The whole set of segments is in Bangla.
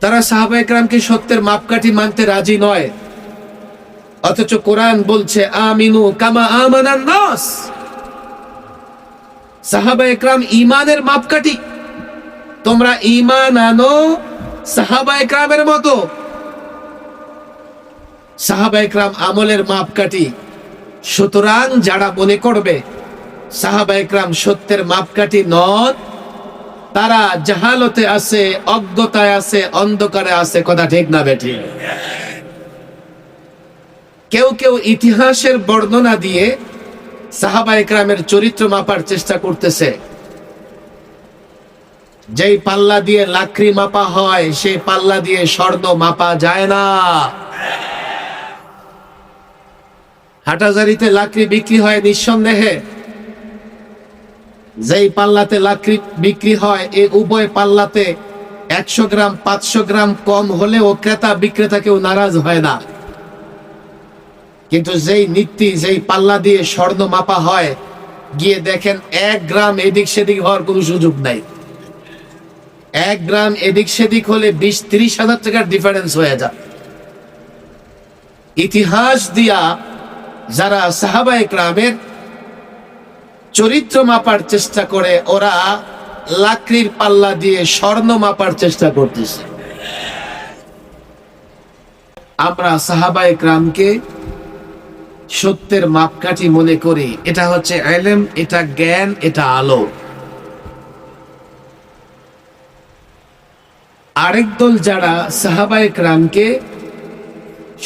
তারা সাহাবা একরামকে সত্যের মাপকাঠি মানতে রাজি নয়। অথচ কোরআন বলছে, আমিনু কামা আমানান নাস। সাহাবা একরাম ইমানের মাপকাঠি। তোমরা ইমান আনো সাহাবা একরামের মতো। সাহাবা একরাম আমলের মাপকাঠি। সুতরাং যারা মনে করবে সাহাবা একরাম সত্যের মাপকাঠি নন তারা জাহালতে আছে, অজ্ঞতায় আছে, অন্ধকারে আছে, কথা ঠিক না বেঠি? কেউ কেউ ইতিহাসের বর্ণনা দিয়ে সাহাবা একরামের চরিত্র মাপার চেষ্টা করতেছে। যেই পাল্লা দিয়ে লাকড়ি মাপা হয়, সেই পাল্লা দিয়ে স্বর্ণ মাপা যায় না। হাটাজারিতে লাকড়ি বিক্রি হয় নিঃসন্দেহে। যেই পাল্লাতে লাকড়ি বিক্রি হয় এই উভয় পাল্লাতে একশো গ্রাম, পাঁচশো গ্রাম কম হলেও ক্রেতা বিক্রেতা কেউ নারাজ হয় না। কিন্তু যেই নীতি যেই পাল্লা দিয়ে স্বর্ণ মাপা হয়, গিয়ে দেখেন এক গ্রাম এদিক সেদিক হওয়ার কোনো সুযোগ নাই। এক গ্রাম এদিক সেদিক হলে বিশ, ত্রিশ হাজার টাকার ডিফারেন্স হয়ে যায়। ইতিহাস দিয়া যারা সাহাবা একরামের চরিত্র মাপার চেষ্টা করে, ওরা লাকড়ির পাল্লা দিয়ে স্বর্ণ মাপার চেষ্টা করতেছে। আমরা সাহাবা একরামকে সত্যের মাপকাঠি মনে করি। এটা হচ্ছে এলেম, এটা জ্ঞান, এটা আলো। আরেক দল যারা সাহাবা একরামকে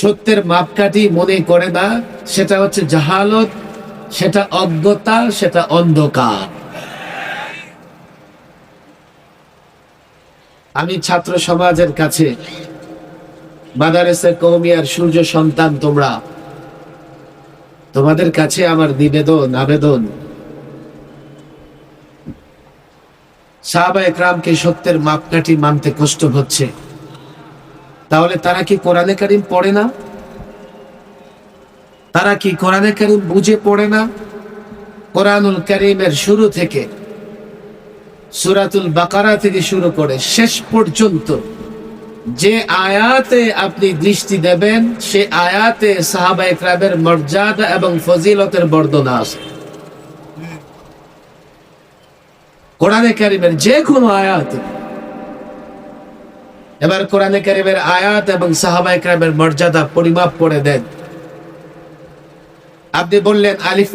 সত্যের মাপকাঠি মনে করে না, সেটা হচ্ছে জাহালত সেটা অজ্ঞতা সেটা অন্ধকার। আমি ছাত্র সমাজের কাছে মাদারেসে কৌমিয়ার সূর্য সন্তান তোমরা। তোমাদের কাছে আমার নিবেদন, আবেদন। সাহাবা একরামকে সত্যের মাপকাঠি মানতে কষ্ট হচ্ছে। তাহলে তারা কি কোরআনে কারিম পড়ে না? তারা কি কোরআনে কারিম বুঝে পড়ে না? কোরআনুল কারিমের শুরু থেকে, সুরাতুল বাকারা থেকে শুরু করে শেষ পর্যন্ত যে আয়াতে আপনি দৃষ্টি দেবেন, সে আয়াতে সাহাবা একরামের মর্যাদা এবং ফজিলতের বর্ণনা আছে। কোরআনে কারিমের যে কোনো আয়াত, এবার কোরআনে কারিমের আয়াত এবং সাহাবা একরামের মর্যাদা পরিমাপ করে দেন। আপনি বললেন আলিফ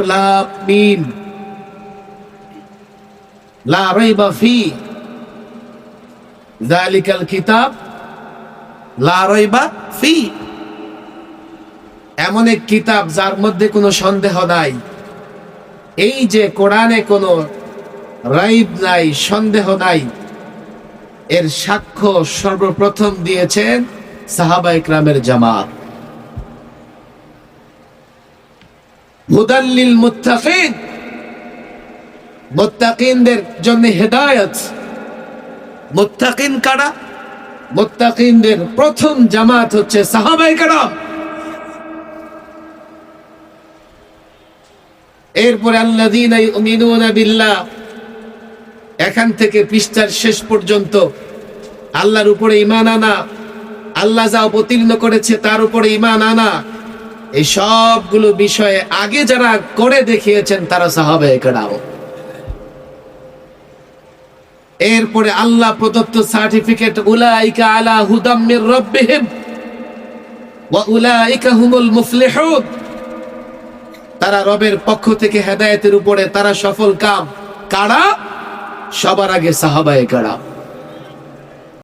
এমন এক কিতাব যার মধ্যে কোনো সন্দেহ নাই। এই যে কোরআনে কোনো রাইব নাই, সন্দেহ নাই, এর সাক্ষ্য সর্বপ্রথম দিয়েছেন সাহাবা ইকরামের জামাত। হুদাল্লিল মুত্তাকিন। মুত্তাকিনদের জন্য হেদায়েত। মুত্তাকিন কারা? মুত্তাকিনদের প্রথম জামাত হচ্ছে সাহাবাই কারাম। এরপরে ইউমিনুনা বিল্লাহ এখান থেকে পৃষ্ঠার শেষ পর্যন্ত আল্লাহর উপরে ইমান আনা আল্লাহ যা অবতীর্ণ করেছে তার উপরে ইমান আনা। এই সবগুলো বিষয়ে আগে যারা করে দেখিয়েছেন, তারা সাহাবে একরাম এরপরে আল্লাহ প্রদত্ত সার্টিফিকেট, উলাইকা আলা হুদাম মির রাব্বিহিম, ওয়া উলাইকা হুমুল মুফলিহুন। তারা রবের পক্ষ থেকে হেদায়েতের উপরে তারা সফল কাম। কারা? সবার আগে সাহাবায়ে কারাম।